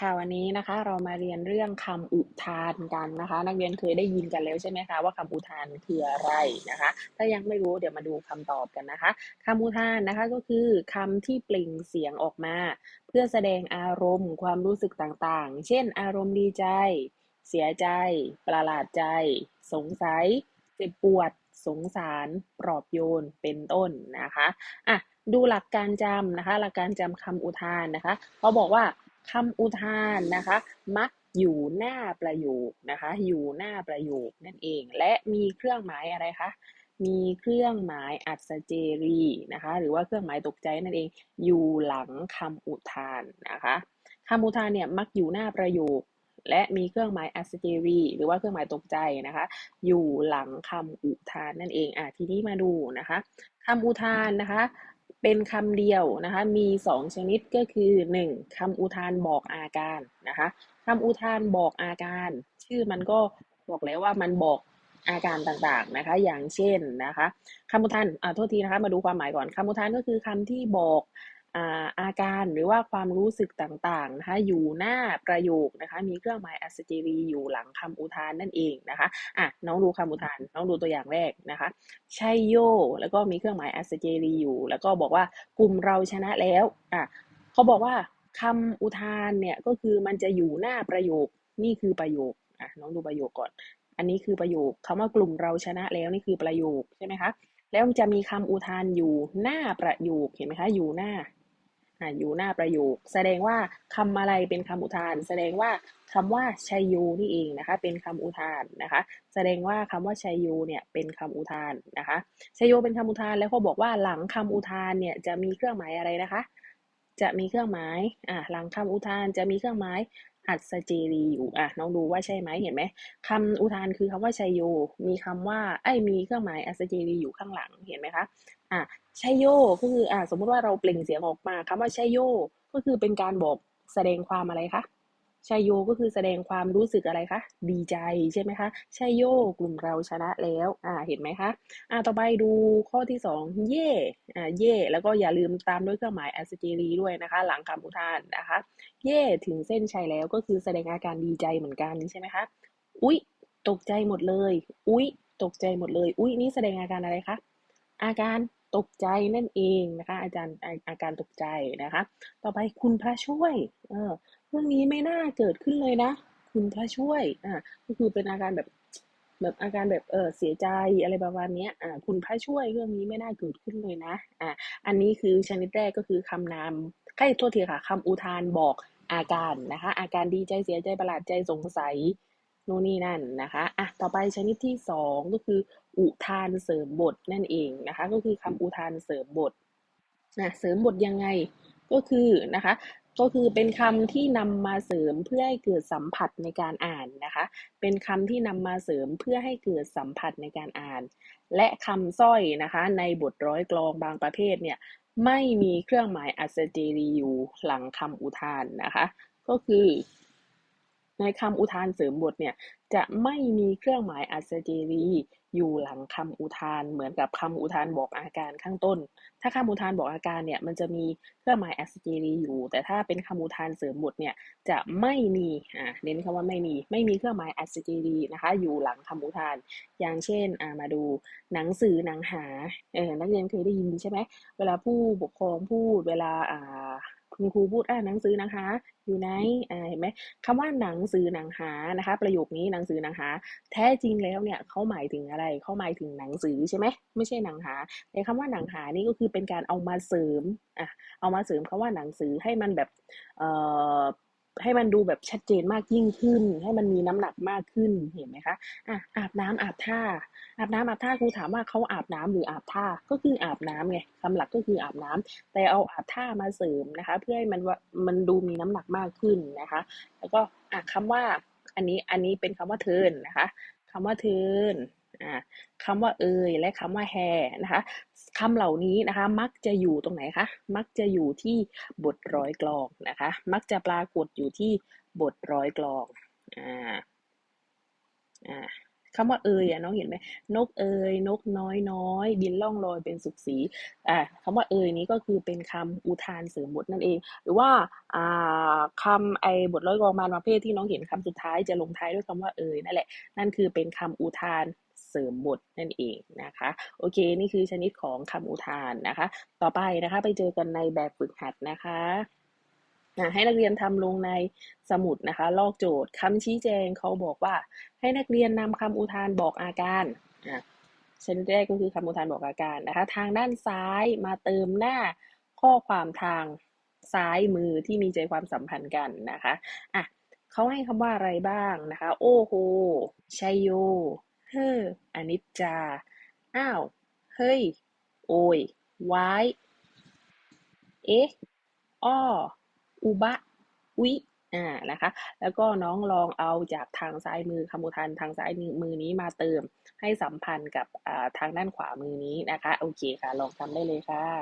ค่ะวันนี้นะคะเรามาเรียนเรื่องคำอุทานกันนะคะ นักเรียนเคยได้ยินกันแล้วใช่ไหมคะว่าคำอุทานคืออะไรนะคะ ถ้ายังไม่รู้เดี๋ยวมาดูคำตอบกันนะคะคำอุทานนะคะก็คือคำที่เปล่งเสียงออกมา เพื่อแสดงอารมณ์ ความรู้สึกต่างๆ เช่น อารมณ์ดีใจ เสียใจ ประหลาดใจ สงสัย เจ็บปวด สงสาร ปลอบโยนเป็นต้นนะคะอะดูหลักการจำนะคะ หลักการจำคำอุทานนะคะเขาบอกว่า คำอุทานนะคะ มักอยู่หน้าประโยคนะคะ อยู่หน้าประโยคนั่นเอง และมีเครื่องหมายอะไรคะ มีเครื่องหมายอัศเจรีนะคะ หรือว่าเครื่องหมายตกใจนั่นเอง อยู่หลังคำอุทานนะคะคำอุทานเนี่ยมักอยู่หน้าประโยค และมีเครื่องหมายอัศเจรีหรือว่าเครื่องหมายตกใจนะคะ อยู่หลังคำอุทานนั่นเองอะทีนี้มาดูนะคะคำอุทานนะคะ เป็นคำเดียวนะคะ มีสองชนิดก็คือ 1. คำอุทานบอกอาการนะคะคำอุทานบอกอาการ ชื่อมันก็บอกแล้วว่ามันบอกอาการต่างๆนะคะ อย่างเช่นนะคะคำอุทานอ่าโทษทีนะคะ มาดูความหมายก่อนคำอุทานก็คือคำที่บอก อาการหรือว่าความรู้สึกต่างๆนะคะอยู่หน้าประโยคนะคะ มีเครื่องหมายอัศจรีอยู่หลังคำอุทานนั่นเองนะคะอะน้องดูคำอุทาน น้องดูตัวอย่างแรกนะคะใช่โย แล้วก็มีเครื่องหมายอัศจรีอยู่ แล้วก็บอกว่ากลุ่มเราชนะแล้วอะเขาบอกว่าคำอุทานเนี่ยก็คือมันจะอยู่หน้าประโยคนี่คือประโยคอะน้องดูประโยคก่อน อันนี้คือประโยคคำว่ากลุ่มเราชนะแล้วนี่คือประโยคใช่ไหมคะแล้วจะมีคำอุทานอยู่หน้าประโยคเห็นไหมคะอยู่หน้า อยู่หน้าประโยค แสดงว่าคำอะไรเป็นคำอุทาน แสดงว่าคำว่าชัยยูนี่เองนะคะ เป็นคำอุทานนะคะ แสดงว่าคำว่าชัยยูเนี่ยเป็นคำอุทานนะคะชัยยูเป็นคำอุทานแล้วเขาบอกว่าหลังคำอุทานเนี่ยจะมีเครื่องหมายอะไรนะคะ จะมีเครื่องหมายอ่าหลังคำอุทานจะมีเครื่องหมาย อัศเจรีอยู่อะน้องดูว่าใช่ไหมเห็นไหมคำอุทานคือคำว่าชัยโย มีคำว่าไอ้มีเครื่องหมายอัศเจรีอยู่ข้างหลังเห็นไหมคะอะชัยโยก็คืออะสมมุติว่าเราเปล่งเสียงออกมาคำว่าชัยโยก็คือเป็นการบอกแสดงความอะไรคะ ชัยโยก็คือแสดงความรู้สึกอะไรคะ ดีใจใช่ไหมคะชัยโยกลุ่มเราชนะแล้ว อ่า เห็นไหมคะ อ่า ต่อไปดูข้อที่สองเย่ อ่า เย่ แล้วก็อย่าลืมตามด้วยเครื่องหมายอัศเจรีด้วยนะคะ หลังคำอุทานนะคะ เย่ ถึงเส้นชัยแล้วก็คือแสดงอาการดีใจเหมือนกันใช่ไหมคะ อุ๊ย ตกใจหมดเลย อุ๊ย ตกใจหมดเลย อุ๊ย นี่แสดงอาการอะไรคะ อาการตกใจนั่นเองนะคะ อาจารย์อาการตกใจนะคะ ต่อไปคุณพระช่วย เออ เรื่องนี้ไม่น่าเกิดขึ้นเลยนะ คุณพระช่วยอ่าก็คือเป็นอาการแบบแบบอาการแบบเออเสียใจอะไรประมาณนี้อ่าคุณพระช่วยเรื่องนี้ไม่น่าเกิดขึ้นเลยนะอ่าอันนี้คือชนิดแรกก็คือคำนามใกล้โทษทีค่ะคำอุทานบอกอาการนะคะ อาการดีใจเสียใจประหลาดใจสงสัยนู่นนี่นั่นนะคะอะต่อไปชนิดที่สองก็คือ อุทานเสริมบทนั่นเองนะคะ ก็คือคำอุทานเสริมบทนะเสริมบทยังไงก็คือนะคะ ก็คือเป็นคำที่นำมาเสริมเพื่อให้เกิดสัมผัสในการอ่านนะคะ เป็นคำที่นำมาเสริมเพื่อให้เกิดสัมผัสในการอ่าน และคำสร้อยนะคะ ในบทร้อยกลองบางประเภทเนี่ยไม่มีเครื่องหมายอัศเจรีอยู่หลังคำอุทานนะคะ ก็คือ ในคำอุทานเสริมบทเนี่ยจะไม่มีเครื่องหมายอัศเจรีอยู่หลังคำอุทานเหมือนกับคำอุทานบอกอาการข้างต้น ถ้าคำอุทานบอกอาการเนี่ยมันจะมีเครื่องหมายอัศเจรีอยู่ แต่ถ้าเป็นคำอุทานเสริมบทเนี่ยจะไม่มีอ่าเน้นคำว่าไม่มีไม่มีเครื่องหมายอัศเจรีนะคะ อยู่หลังคำอุทาน อย่างเช่นอ่ามาดูหนังสือหนังหาเออนักเรียนเคยได้ยินใช่ไหมเวลาผู้ปกครองพูดเวลาอ่า คุณครูพูดอ่าหนังสือนังหาอยู่ไหนอ่าเห็นไหมคำว่าหนังสือหนังหานะคะ ประโยคนี้หนังสือหนังหา แท้จริงแล้วเนี่ยเขาหมายถึงอะไรเขาหมายถึงหนังสือใช่ไหมไม่ใช่หนังหาแต่คำว่าหนังหานี่ก็คือเป็นการเอามาเสริมอะเอามาเสริมคำว่าหนังสือให้มันแบบเอ่อ ให้มันดูแบบชัดเจนมากยิ่งขึ้น ให้มันมีน้ำหนักมากขึ้นเห็นไหมคะอะอาบน้ำอาบท่า อาบน้ำอาบท่าครูถามว่าเขาอาบน้ำหรืออาบท่าก็คืออาบน้ำไงคำหลักก็คืออาบน้ำแต่เอาอาบท่ามาเสริมนะคะ เพื่อให้มันว่ามันดูมีน้ำหนักมากขึ้นนะคะ แล้วก็อะคำว่าอันนี้อันนี้เป็นคำว่าเทินนะคะคำว่าเทิน คำว่าเอยและคำว่าแฮนะคะคำเหล่านี้นะคะมักจะอยู่ตรงไหนคะมักจะอยู่ที่บทร้อยกลองนะคะมักจะปรากฏอยู่ที่บทร้อยกลองอ่าอ่าคำว่าเอยอะน้องเห็นไหมนกเอยนกน้อยน้อยบินล่องลอยเป็นสุขสีอ่าคำว่าเอยนี้ก็คือเป็นคำอุทานเสริมบทนั่นเอง หรือว่าอ่าคำไอ้บทร้อยกองมารประเภทที่น้องเห็นคำสุดท้ายจะลงท้ายด้วยคำว่าเอยนั่นแหละนั่นคือเป็นคำอุทาน เสริมบทนั่นเองนะคะ โอเค นี่คือชนิดของคำอุทานนะคะ ต่อไปนะคะไปเจอกันในแบบฝึกหัดนะคะให้นักเรียนทำลงในสมุดนะคะ ลอกโจทย์คำชี้แจงเขาบอกว่า ให้นักเรียนนำคำอุทานบอกอาการชนิดแรกก็คือคำอุทานบอกอาการนะคะ ทางด้านซ้ายมาเติมหน้าข้อความทางซ้ายมือที่มีใจความสัมพันธ์กันนะคะอะเขาให้คำว่าอะไรบ้างนะคะ โอ้โหชัยโย เฮ้ออนิจจา อ้าว เฮ้ย โอยวาย เอ๊ะ อ้อ อุบะ วิ อ่า นะคะ แล้วก็น้องลองเอาจากทางซ้ายมือคำอุทานทางซ้ายมือนี้มาเติม ให้สัมพันธ์กับทางด้านขวามือนี้นะคะ โอเคค่ะ ลองทำได้เลยค่ะ